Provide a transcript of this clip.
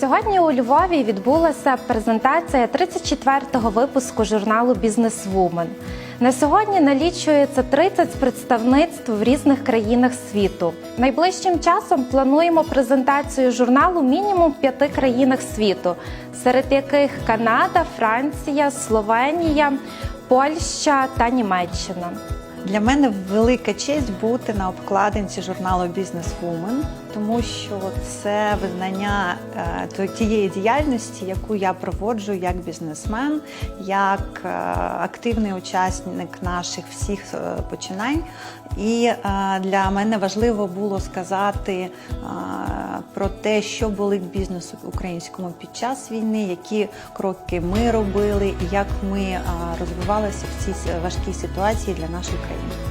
Сьогодні у Львові відбулася презентація 34-го випуску журналу Бізнесвумен. На сьогодні налічується 30 представництв в різних країнах світу. Найближчим часом плануємо презентацію журналу мінімум в п'яти країнах світу, серед яких Канада, Франція, Словенія, Польща та Німеччина. Для мене велика честь бути на обкладинці журналу Businesswoman, тому що це визнання е, тієї діяльності, яку я проводжу як бізнесмен, як е, активний учасник наших всіх е, починань. І для мене важливо було сказати про те, що болить бізнесу українському під час війни, які кроки ми робили, і як ми розвивалися в цій важкій ситуації для нашої країни. second.